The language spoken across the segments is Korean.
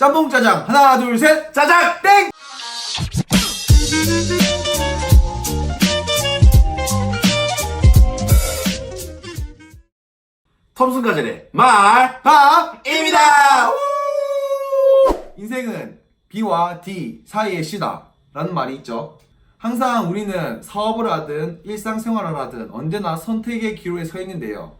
짬뽕 짜장. 하나 둘 셋. 짜장! 땡! 톰슨 가젤의 말밥입니다. 인생은 B와 D 사이의 시다. 라는 말이 있죠. 항상 우리는 사업을 하든 일상생활을 하든 언제나 선택의 기로에 서 있는데요.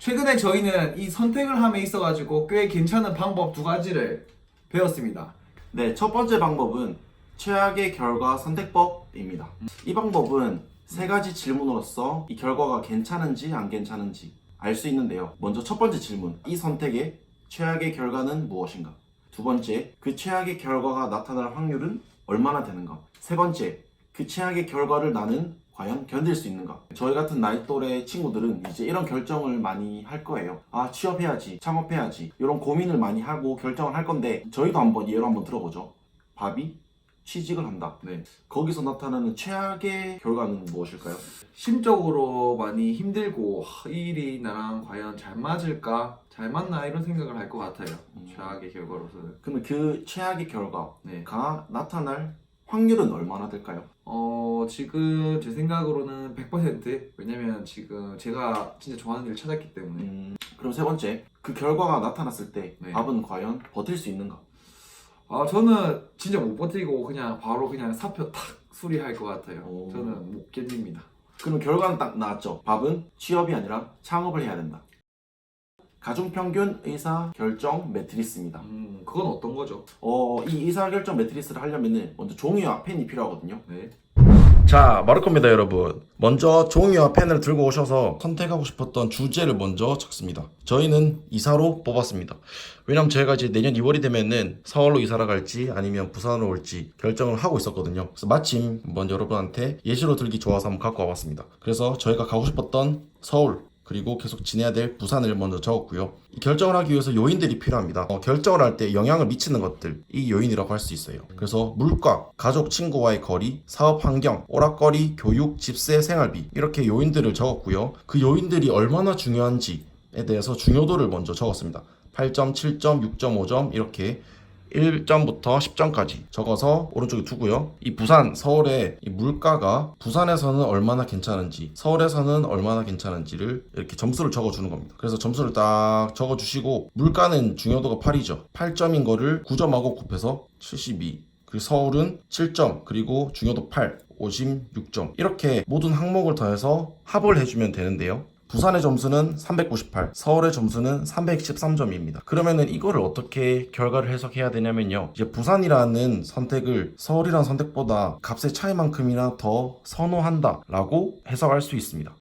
최근에 저희는 이 선택을 함에 있어 가지고 꽤 괜찮은 방법 두 가지를 배웠습니다. 네, 첫 번째 방법은 최악의 결과 선택법입니다. 이 방법은 세 가지 질문으로서 이 결과가 괜찮은지 안 괜찮은지 알 수 있는데요. 먼저 첫 번째 질문. 이 선택의 최악의 결과는 무엇인가? 두 번째, 그 최악의 결과가 나타날 확률은 얼마나 되는가? 세 번째, 그 최악의 결과를 나는 과연 견딜 수 있는가? 저희 같은 나이 또래 친구들은 이제 이런 결정을 많이 할 거예요. 아, 취업해야지, 창업해야지. 이런 고민을 많이 하고 결정을 할 건데, 저희도 한번 예로 한번 들어보죠. 밥이 취직을 한다. 네. 거기서 나타나는 최악의 결과는 무엇일까요? 심적으로 많이 힘들고 하, 이 일이 나랑 과연 잘 맞을까? 잘 맞나? 이런 생각을 할 것 같아요. 음. 최악의 결과로서는. 그러면 그 최악의 결과가 네. 나타날 확률은 얼마나 될까요? 어, 지금 제 생각으로는 100% 왜냐면 지금 제가 진짜 좋아하는 일을 찾았기 때문에 음, 그럼 세 번째, 그 결과가 나타났을 때 네. 밥은 과연 버틸 수 있는가? 아, 저는 진짜 못 버티고 그냥 바로 그냥 사표 탁 수리할 것 같아요. 오. 저는 못 견딥니다. 그럼 결과는 딱 나왔죠. 밥은 취업이 아니라 창업을 해야 된다. 가중평균 의사 결정 매트리스입니다. 음, 그건 어떤 거죠? 어, 이 의사 결정 매트리스를 하려면은 먼저 종이와 펜이 필요하거든요. 네. 자, 마를 겁니다, 여러분. 먼저 종이와 펜을 들고 오셔서 선택하고 싶었던 주제를 먼저 적습니다. 저희는 이사로 뽑았습니다. 왜냐면 저희가 이제 내년 2월이 되면은 서울로 이사를 갈지 아니면 부산으로 올지 결정을 하고 있었거든요. 그래서 마침 한번 여러분한테 예시로 들기 좋아서 한번 갖고 와봤습니다. 그래서 저희가 가고 싶었던 서울, 그리고 계속 지내야 될 부산을 먼저 적었고요. 이 결정을 하기 위해서 요인들이 필요합니다. 어, 결정을 할 때 영향을 미치는 것들, 이 요인이라고 할 수 있어요. 그래서 물가, 가족, 친구와의 거리, 사업 환경, 오락거리, 교육, 집세, 생활비 이렇게 요인들을 적었고요. 그 요인들이 얼마나 중요한지에 대해서 중요도를 먼저 적었습니다. 8점, 7점, 6.5점 이렇게 1점부터 10점까지 적어서 오른쪽에 두고요. 이 부산, 서울의 이 물가가 부산에서는 얼마나 괜찮은지, 서울에서는 얼마나 괜찮은지를 이렇게 점수를 적어주는 겁니다. 그래서 점수를 딱 적어주시고 물가는 중요도가 8이죠. 8점인 거를 9점하고 곱해서 72. 그리고 서울은 7점, 그리고 중요도 8, 56점. 이렇게 모든 항목을 더해서 합을 해주면 되는데요. 부산의 점수는 398, 서울의 점수는 313점입니다. 그러면은 이거를 어떻게 결과를 해석해야 되냐면요. 이제 부산이라는 선택을 서울이라는 선택보다 값의 차이만큼이나 더 선호한다라고 해석할 수 있습니다.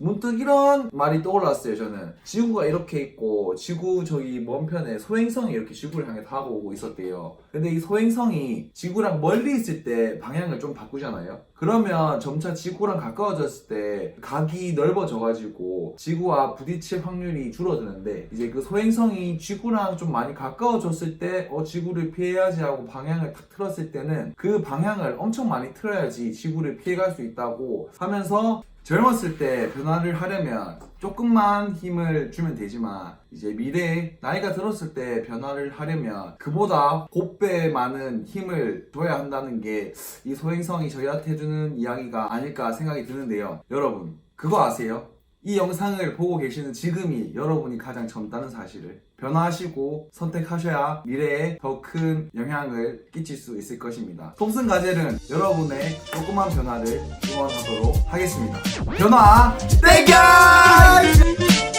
문득 이런 말이 떠올랐어요, 저는. 지구가 이렇게 있고, 지구 저기 먼 편에 소행성이 이렇게 지구를 향해 다가오고 있었대요. 근데 이 소행성이 지구랑 멀리 있을 때 방향을 좀 바꾸잖아요? 그러면 점차 지구랑 가까워졌을 때 각이 넓어져가지고 지구와 부딪힐 확률이 줄어드는데, 이제 그 소행성이 지구랑 좀 많이 가까워졌을 때, 어, 지구를 피해야지 하고 방향을 탁 틀었을 때는 그 방향을 엄청 많이 틀어야지 지구를 피해갈 수 있다고 하면서 젊었을 때 변화를 하려면 조금만 힘을 주면 되지만 이제 미래에 나이가 들었을 때 변화를 하려면 그보다 곱배 많은 힘을 줘야 한다는 게 이 소행성이 저희한테 해주는 이야기가 아닐까 생각이 드는데요. 여러분 그거 아세요? 이 영상을 보고 계시는 지금이 여러분이 가장 젊다는 사실을 변화하시고 선택하셔야 미래에 더 큰 영향을 끼칠 수 있을 것입니다. 톰슨 가젤은 여러분의 조그만 변화를 응원하도록 하겠습니다. 변화 땡겨!